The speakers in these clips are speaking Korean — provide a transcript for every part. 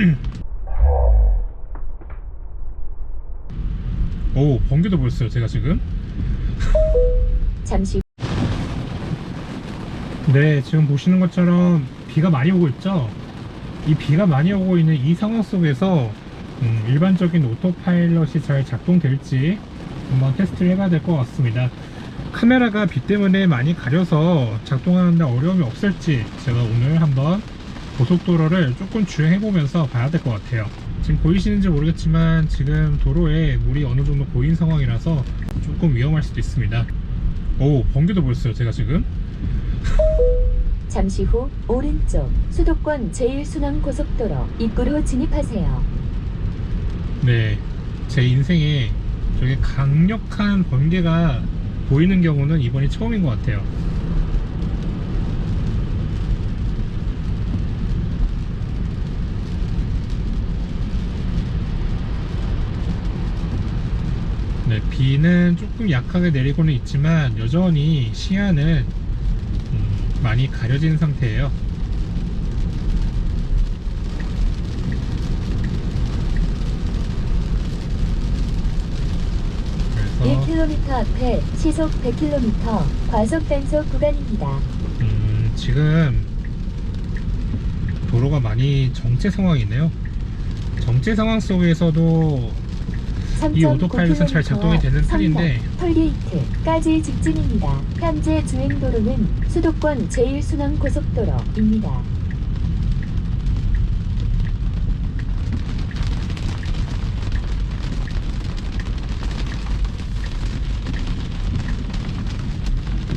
오 번개도 보였어요 제가 지금? 잠시 네 지금 보시는 것처럼 비가 많이 오고 있죠? 이 비가 많이 오고 있는 이 상황 속에서 음, 일반적인 오토파일럿이 잘 작동될지 한번 테스트를 해봐야 될 것 같습니다. 카메라가 비 때문에 많이 가려서 작동하는데 어려움이 없을지 제가 오늘 한번 고속도로를 조금 주행해보면서 봐야 될 것 같아요 지금 보이시는지 모르겠지만 지금 도로에 물이 어느 정도 고인 상황이라서 조금 위험할 수도 있습니다 오 번개도 보였어요 제가 지금 잠시 후 오른쪽 수도권 제1순환고속도로 입구로 진입하세요. 네, 제 인생에 저게 강력한 번개가 보이는 경우는 이번이 처음인 것 같아요. 네, 비는 조금 약하게 내리고는 있지만 여전히 시야는 음, 많이 가려진 상태예요. 그래서 1km 앞에 시속 100km 과속 단속 구간입니다. 음, 지금 도로가 많이 정체 상황이네요. 정체 상황 속에서도 이 오토파일럿은 잘 작동이 되는 편인데 톨게이트까지 직진입니다. 현재 주행도로는 수도권 제1순환고속도로입니다.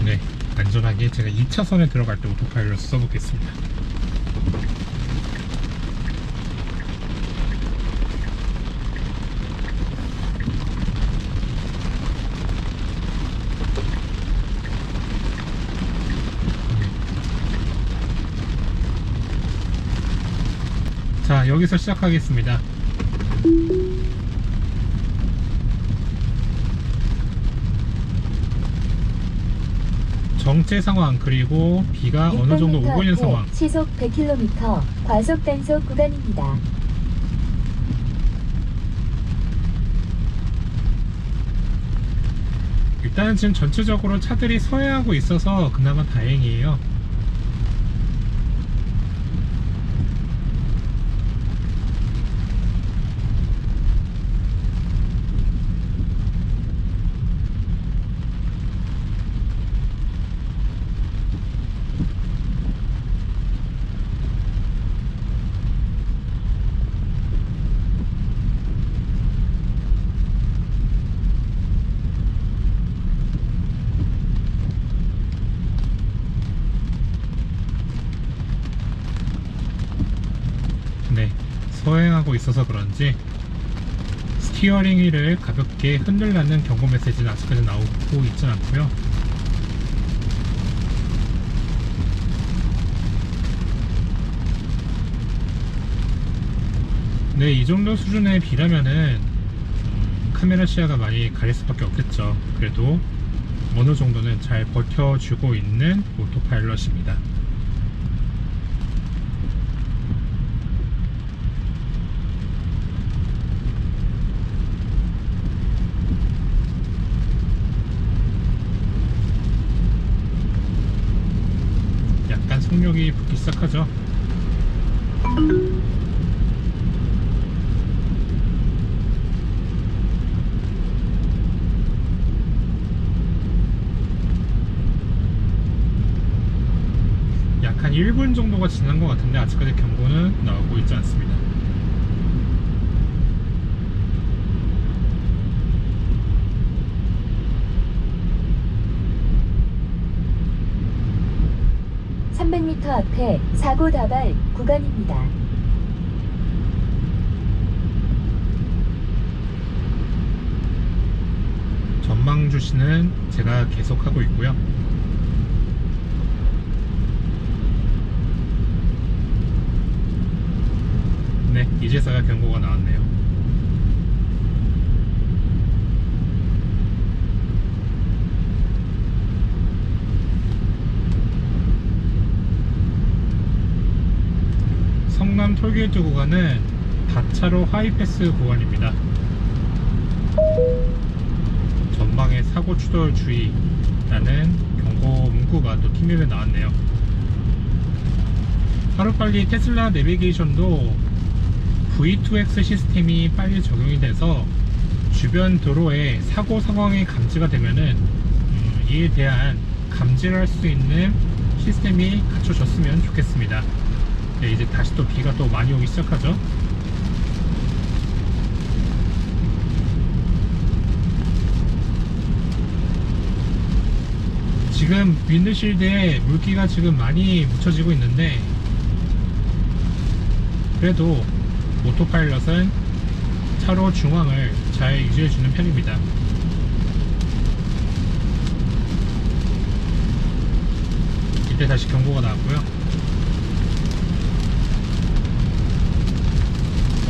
네, 안전하게 제가 2차선에 들어갈 때 오토파일럿 써보겠습니다. 자, 여기서 시작하겠습니다. 정체 상황 그리고 비가 어느 정도 600m 오고 있는 상황 시속 100km 과속 단속 구간입니다. 일단은 지금 전체적으로 차들이 서해하고 있어서 그나마 다행이에요 네 서행하고 있어서 그런지 스티어링 휠을 가볍게 흔들라는 경고 메시지는 아직까지 나오고 있진 않고요 네, 이 정도 수준의 비라면은 음, 카메라 시야가 많이 가릴 수밖에 없겠죠. 그래도 어느 정도는 잘 버텨주고 있는 오토파일럿입니다. 약간 속력이 붙기 시작하죠. 약 한 1분 정도가 지난 것 같은데 아직까지 경고는 나오고 있지 않습니다. 삼 300m 앞에 사고 다발 구간입니다. 전망 주시는 제가 계속 하고 있고요. 네, 이제서야 경고가 나왔네요. 성남 톨게이트 구간은 다차로 하이패스 구간입니다. 전방에 사고 추돌 주의라는 경고 문구가 또 팀맵에 나왔네요. 하루빨리 테슬라 내비게이션도 V2X 시스템이 빨리 적용이 돼서 주변 도로에 사고 상황이 감지가 되면은 음, 이에 대한 감지를 할 수 있는 시스템이 갖춰졌으면 좋겠습니다. 네, 이제 다시 또 비가 또 많이 오기 시작하죠. 지금 윈드실드에 물기가 지금 많이 묻혀지고 있는데 그래도 오토파일럿은 차로 중앙을 잘 유지해주는 편입니다. 이때 다시 경고가 나왔고요.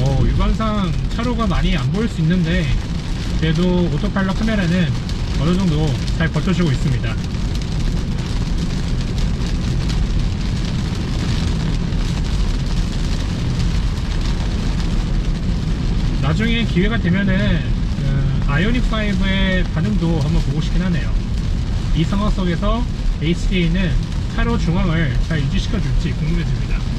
어, 육안상 차로가 많이 안 보일 수 있는데 그래도 오토파일럿 카메라는 어느 정도 잘 버텨주고 있습니다. 나중에 기회가 되면은 그 아이오닉 5의 반응도 한번 보고 싶긴 하네요. 이 상황 속에서 HD는 차로 중앙을 잘 유지시켜 줄지 궁금해집니다.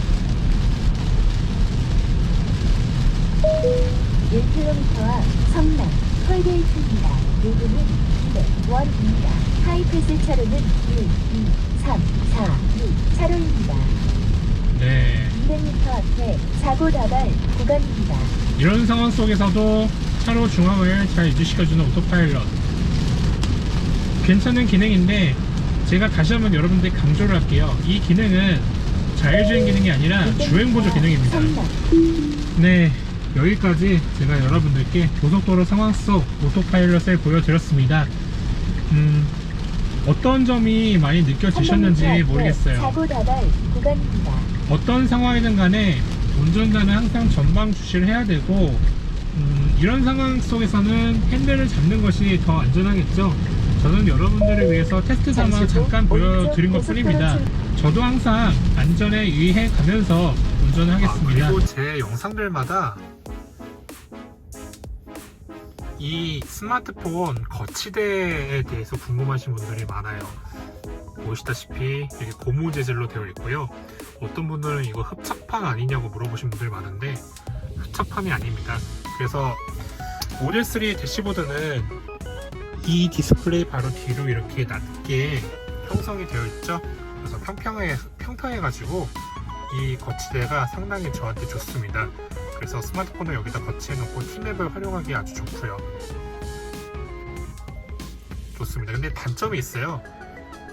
1km 앞 성남 톨게이트입니다. 요금은 200원입니다. 하이패스 차로는 1, 2, 3, 4, 6 차로입니다. 네. 200m 앞에 사고 다발 구간입니다. 이런 상황 속에서도 차로 중앙을 잘 유지시켜주는 오토파일럿. 괜찮은 기능인데 제가 다시 한번 여러분들 강조를 할게요. 이 기능은 자율주행 기능이 아니라 200m 주행보조 기능입니다. 네, 여기까지 제가 여러분들께 고속도로 상황 속 오토파일럿을 보여드렸습니다. 음, 어떤 점이 많이 300m 느껴지셨는지 모르겠어요. 구간입니다. 어떤 상황이든 간에 운전자는 항상 전방 주시를 해야 되고, 음, 이런 상황 속에서는 핸들을 잡는 것이 더 안전하겠죠. 저는 여러분들을 위해서 테스트 삼아 잠깐 보여드린 것 뿐입니다. 저도 항상 안전에 유의해 가면서 운전을 하겠습니다. 그리고 제 영상들마다 이 스마트폰 거치대에 대해서 궁금하신 분들이 많아요. 보시다시피 이렇게 고무 재질로 되어 있고요. 어떤 분들은 이거 흡착판 아니냐고 물어보신 분들이 많은데 흡착판이 아닙니다. 그래서 모델 3 대시보드는 이 디스플레이 바로 뒤로 이렇게 낮게 형성이 되어 있죠. 그래서 평평해 평평해 가지고 이 거치대가 상당히 저한테 좋습니다. 그래서 스마트폰을 여기다 거치해 놓고 티맵을 활용하기 아주 좋고요. 좋습니다. 근데 단점이 있어요.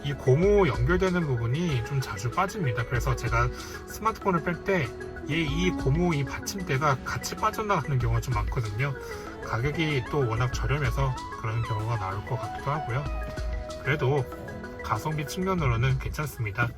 이 고무 연결되는 부분이 좀 자주 빠집니다. 그래서 제가 스마트폰을 뺄 때 얘이 고무 이 받침대가 같이 빠져나가는 경우가 좀 많거든요. 가격이 또 워낙 저렴해서 그런 경우가 나올 것 같기도 하고요. 그래도 가성비 측면으로는 괜찮습니다.